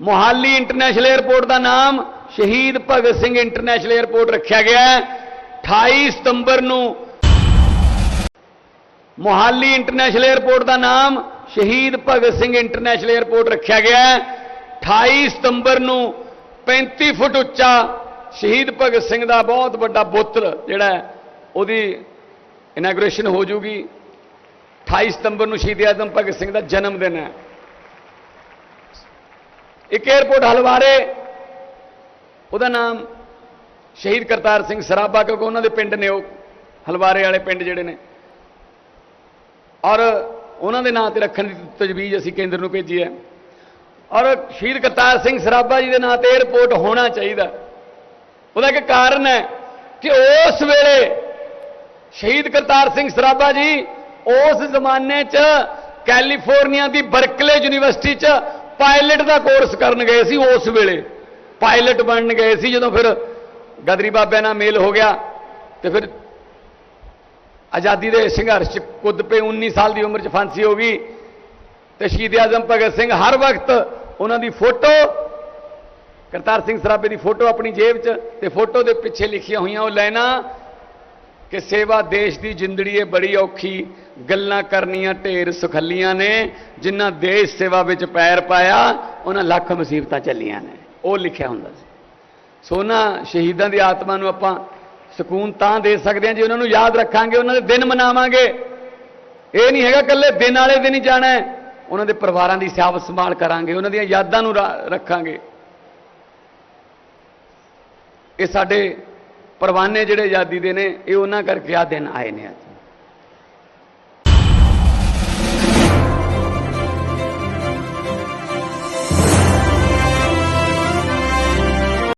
Mohali international airport ਦਾ ਨਾਮ ਸ਼ਹੀਦ Bhagat Singh international airport ਰੱਖਿਆ ਗਿਆ ਹੈ। 28 ਸਤੰਬਰ ਨੂੰ ਮੋਹਾਲੀ ਇੰਟਰਨੈਸ਼ਨਲ 에ਅਰਪੋਰਟ ਦਾ ਨਾਮ ਸ਼ਹੀਦ ਭਗਤ ਸਿੰਘ ਇੰਟਰਨੈਸ਼ਨਲ 에ਅਰਪੋਰਟ ਰੱਖਿਆ ਗਿਆ ਹੈ। 28 ਸਤੰਬਰ ਨੂੰ 35 ਫੁੱਟ ਉੱਚਾ ਸ਼ਹੀਦ ਭਗਤ ਸਿੰਘ ਦਾ ਬਹੁਤ ਵੱਡਾ ਬੁੱਤ ਜਿਹੜਾ ਉਹਦੀ ਇਨੋਗ੍ਰੇਸ਼ਨ ਹੋ ਜੂਗੀ। 28 ਸਤੰਬਰ ਨੂੰ ਸ਼ਹੀਦ ਆਜ਼ਮ ਭਗਤ ਸਿੰਘ ਦਾ ਜਨਮ ਦਿਨ ਹੈ। ਇੱਕ 에ਅਰਪੋਰਟ ਹਲਵਾਰੇ, ਉਹਦਾ ਨਾਮ ਸ਼ਹੀਦ ਕਰਤਾਰ ਸਿੰਘ ਸਰਾਭਾ, ਕਿਉਂਕਿ ਉਹਨਾਂ ਦੇ ਪਿੰਡ ਨੇ ਉਹ ਹਲਵਾਰੇ ਵਾਲੇ ਪਿੰਡ ਜਿਹੜੇ ਨੇ। ਔਰ ਉਹਨਾਂ ਦੇ ਨਾਂ ਤੇ ਰੱਖਣ ਦੀ ਤਜਵੀਜ਼ ਅਸੀਂ ਕੇਂਦਰ ਨੂੰ ਭੇਜੀ ਹੈ। ਔਰ ਸ਼ਹੀਦ ਕਰਤਾਰ ਸਿੰਘ ਸਰਾਭਾ ਜੀ ਦੇ ਨਾਂ ਤੇ 에ਅਰਪੋਰਟ ਹੋਣਾ ਚਾਹੀਦਾ। ਉਹਦਾ ਇੱਕ ਕਾਰਨ ਹੈ ਕਿ ਉਸ ਵੇਲੇ ਸ਼ਹੀਦ ਕਰਤਾਰ ਸਿੰਘ ਸਰਾਭਾ ਜੀ ਉਸ ਜ਼ਮਾਨੇ 'ਚ ਕੈਲੀਫੋਰਨੀਆ ਦੀ ਬਰਕਲੇ ਯੂਨੀਵਰਸਿਟੀ 'ਚ ਪਾਇਲਟ ਦਾ ਕੋਰਸ ਕਰਨ ਗਏ ਸੀ ਉਸ ਵੇਲੇ। ਪਾਇਲਟ ਬਣਨ ਗਏ ਸੀ ਜਦੋਂ ਫਿਰ ਗਦਰੀ ਬਾਬਿਆਂ ਨਾਲ ਮੇਲ ਹੋ ਗਿਆ ਤੇ ਫਿਰ ਆਜ਼ਾਦੀ ਦੇ ਸੰਘਰਸ਼ 'ਚ ਕੁੱਦ ਪਏ 19 ਸਾਲ ਦੀ ਉਮਰ 'ਚ ਫਾਂਸੀ ਹੋ ਗਈ ਤੇ ਸ਼ਹੀਦ ਆਜ਼ਮ ਭਗਤ ਸਿੰਘ ਹਰ ਵਕਤ ਉਹਨਾਂ ਦੀ ਫੋਟੋ, ਕਰਤਾਰ ਸਿੰਘ ਸਰਾਭੇ ਦੀ ਫੋਟੋ ਆਪਣੀ ਜੇਬ 'ਚ ਤੇ ਫੋਟੋ ਦੇ ਪਿੱਛੇ ਲਿਖੀਆਂ ਹੋਈਆਂ ਉਹ ਲਾਈਨਾਂ ਕਿ ਸੇਵਾ ਦੇਸ਼ ਦੀ ਜ਼ਿੰਦੜੀ ਏ ਬੜੀ ਔਖੀ ਗੱਲਾਂ ਕਰਨੀਆਂ ਢੇਰ ਸੁਖੱਲੀਆਂ ਨੇ, ਜਿਨ੍ਹਾਂ ਦੇਸ਼ ਸੇਵਾ ਵਿੱਚ ਪੈਰ ਪਾਇਆ, ਉਹਨਾਂ ਲੱਖ ਮੁਸੀਬਤਾਂ ਚੱਲੀਆਂ ਨੇ। ਉਹ ਲਿਖਿਆ ਹੁੰਦਾ ਸੀ। ਸੋ ਸੋਨਾ ਸ਼ਹੀਦਾਂ ਦੀ ਆਤਮਾ ਨੂੰ ਆਪਾਂ ਸਕੂਨ ਤਾਂ ਦੇ ਸਕਦੇ ਹਾਂ ਜੇ ਉਹਨਾਂ ਨੂੰ ਯਾਦ ਰੱਖਾਂਗੇ, ਉਹਨਾਂ ਦੇ ਦਿਨ ਮਨਾਵਾਂਗੇ। ਇਹ ਨਹੀਂ ਹੈਗਾ ਇਕੱਲੇ ਦਿਨ ਵਾਲੇ ਦਿਨ ਹੀ ਜਾਣਾ ਹੈ। ਉਹਨਾਂ ਦੇ ਪਰਿਵਾਰਾਂ ਦੀ ਸਿਆਵਤ ਸੰਭਾਲ ਕਰਾਂਗੇ, ਉਹਨਾਂ ਦੀਆਂ ਯਾਦਾਂ ਨੂੰ ਰਾ- ਰੱਖਾਂਗੇ। ਇਹ ਸਾਡੇ ਪਰਵਾਨੇ ਜਿਹੜੇ ਆਜ਼ਾਦੀ ਦੇ ਨੇ ਇਹ ਉਹਨਾਂ ਕਰਕੇ ਆ ਦਿਨ ਆਏ ਨੇ ਅੱਜ।